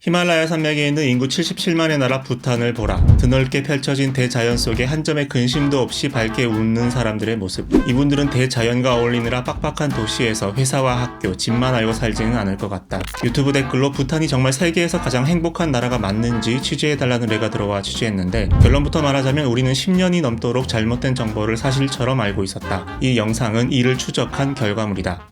히말라야 산맥에 있는 인구 77만의 나라 부탄을 보라. 드넓게 펼쳐진 대자연 속에 한 점의 근심도 없이 밝게 웃는 사람들의 모습. 이분들은 대자연과 어울리느라 빡빡한 도시에서 회사와 학교, 집만 알고 살지는 않을 것 같다. 유튜브 댓글로 부탄이 정말 세계에서 가장 행복한 나라가 맞는지 취재해달라는 의가 들어와 취재했는데 결론부터 말하자면 우리는 10년이 넘도록 잘못된 정보를 사실처럼 알고 있었다. 이 영상은 이를 추적한 결과물이다.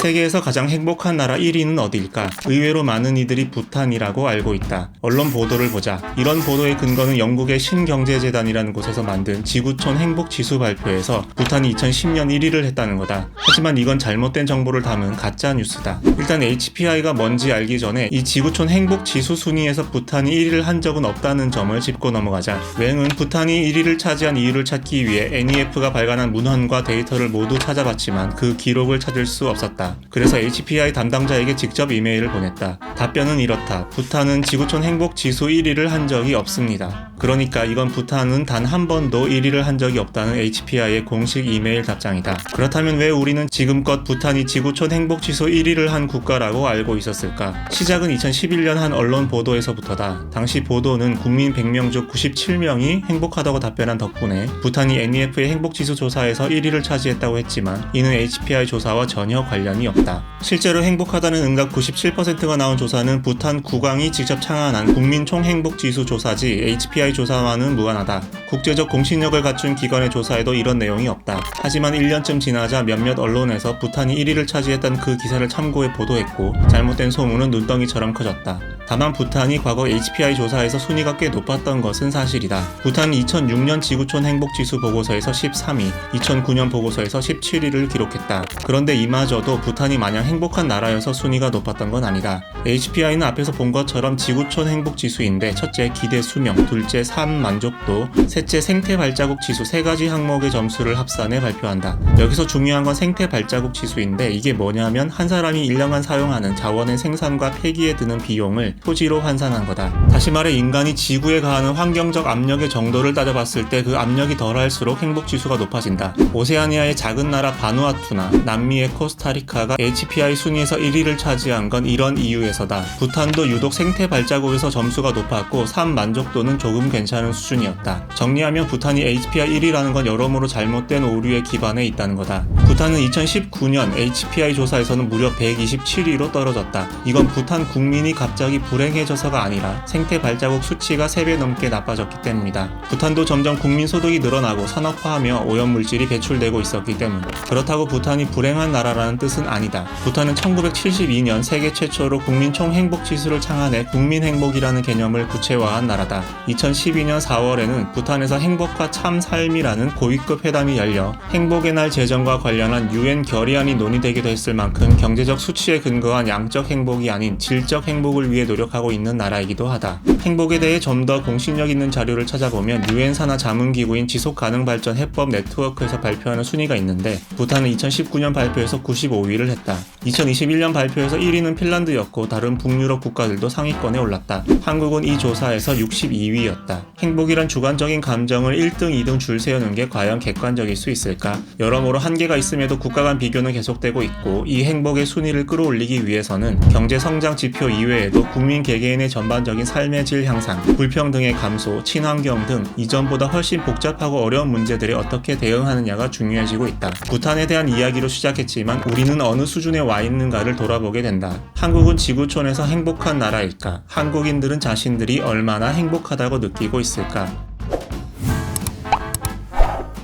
세계에서 가장 행복한 나라 1위는 어디일까? 의외로 많은 이들이 부탄이라고 알고 있다. 언론 보도를 보자. 이런 보도의 근거는 영국의 신경제재단이라는 곳에서 만든 지구촌 행복 지수 발표에서 부탄이 2010년 1위를 했다는 거다. 하지만 이건 잘못된 정보를 담은 가짜 뉴스다. 일단 HPI가 뭔지 알기 전에 이 지구촌 행복 지수 순위에서 부탄이 1위를 한 적은 없다는 점을 짚고 넘어가자. 웽은 부탄이 1위를 차지한 이유를 찾기 위해 NEF가 발간한 문헌과 데이터를 모두 찾아봤지만 그 기록을 찾을 수 없었다. 그래서 HPI 담당자에게 직접 이메일을 보냈다. 답변은 이렇다. 부탄은 지구촌 행복 지수 1위를 한 적이 없습니다. 그러니까 이건 부탄은 단 한 번도 1위를 한 적이 없다는 HPI의 공식 이메일 답장이다. 그렇다면 왜 우리는 지금껏 부탄이 지구촌 행복 지수 1위를 한 국가라고 알고 있었을까? 시작은 2011년 한 언론 보도에서부터다. 당시 보도는 국민 100명 중 97명이 행복하다고 답변한 덕분에 부탄이 NEF의 행복 지수 조사에서 1위를 차지했다고 했지만 이는 HPI 조사와 전혀 관련이 없다. 실제로 행복하다는 응답 97%가 나온 조사는 부탄 국왕이 직접 창안한 국민 총 행복 지수 조사지 HPI 조사와는 무관하다. 국제적 공신력을 갖춘 기관의 조사에도 이런 내용이 없다. 하지만 1년쯤 지나자 몇몇 언론에서 부탄이 1위를 차지했던 그 기사를 참고해 보도했고 잘못된 소문은 눈덩이처럼 커졌다. 다만 부탄이 과거 HPI 조사에서 순위가 꽤 높았던 것은 사실이다. 부탄은 2006년 지구촌 행복지수 보고서에서 13위, 2009년 보고서에서 17위를 기록했다. 그런데 이마저도 부탄이 마냥 행복한 나라여서 순위가 높았던 건 아니다. HPI는 앞에서 본 것처럼 지구촌 행복지수인데 첫째 기대 수명, 둘째 삶 만족도, 셋째 생태 발자국 지수 세 가지 항목의 점수를 합산해 발표한다. 여기서 중요한 건 생태 발자국 지수인데 이게 뭐냐면 한 사람이 1년간 사용하는 자원의 생산과 폐기에 드는 비용을 토지로 환산한 거다. 다시 말해 인간이 지구에 가하는 환경적 압력의 정도를 따져봤을 때 그 압력이 덜할수록 행복 지수가 높아진다. 오세아니아의 작은 나라 바누아투나 남미의 코스타리카가 HPI 순위에서 1위를 차지한 건 이런 이유에서다. 부탄도 유독 생태 발자국에서 점수가 높았고 삶 만족도는 조금 괜찮은 수준이었다. 정리하면 부탄이 HPI 1위라는 건 여러모로 잘못된 오류에 기반해 있다는 거다. 부탄은 2019년 HPI 조사에서는 무려 127위로 떨어졌다. 이건 부탄 국민이 갑자기 불행해져서가 아니라 생태 발자국 수치가 3배 넘게 나빠졌기 때문이다. 부탄도 점점 국민 소득이 늘어나고 산업화하며 오염물질이 배출되고 있었기 때문. 그렇다고 부탄이 불행한 나라라는 뜻은 아니다. 부탄은 1972년 세계 최초로 국민 총 행복 지수를 창안해 국민 행복이라는 개념을 구체화한 나라다. 2012년 4월에는 부탄에서 행복과 참 삶이라는 고위급 회담이 열려 행복의 날 제정과 관련한 유엔 결의안이 논의되기도 했을 만큼 경제적 수치에 근거한 양적 행복이 아닌 질적 행복을 위해 노력하고 있는 나라이기도 하다. 행복에 대해 좀 더 공신력 있는 자료를 찾아보면 유엔 산하 자문기구인 지속가능발전 해법 네트워크에서 발표하는 순위가 있는데 부탄은 2019년 발표에서 95위를 했다. 2021년 발표에서 1위는 핀란드였고 다른 북유럽 국가들도 상위권에 올랐다. 한국은 이 조사에서 62위였다. 행복이란 주관적인 감정을 1등, 2등 줄 세우는 게 과연 객관적일 수 있을까? 여러모로 한계가 있음에도 국가 간 비교는 계속되고 있고 이 행복의 순위를 끌어올리기 위해서는 경제 성장 지표 이외에도 국민 개개인의 전반적인 삶의 질 향상, 불평등의 감소, 친환경 등 이전보다 훨씬 복잡하고 어려운 문제들에 어떻게 대응하느냐가 중요해지고 있다. 부탄에 대한 이야기로 시작했지만 우리는 어느 수준에 와 있는가를 돌아보게 된다. 한국은 지구촌에서 행복한 나라일까? 한국인들은 자신들이 얼마나 행복하다고 느끼고 있을까?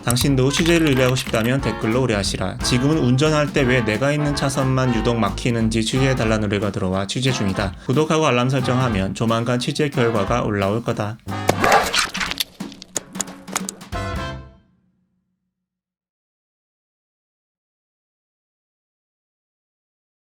당신도 취재를 의뢰하고 싶다면 댓글로 의뢰하시라. 지금은 운전할 때 왜 내가 있는 차선만 유독 막히는지 취재해달라는 의뢰가 들어와 취재 중이다. 구독하고 알람 설정하면 조만간 취재 결과가 올라올 거다.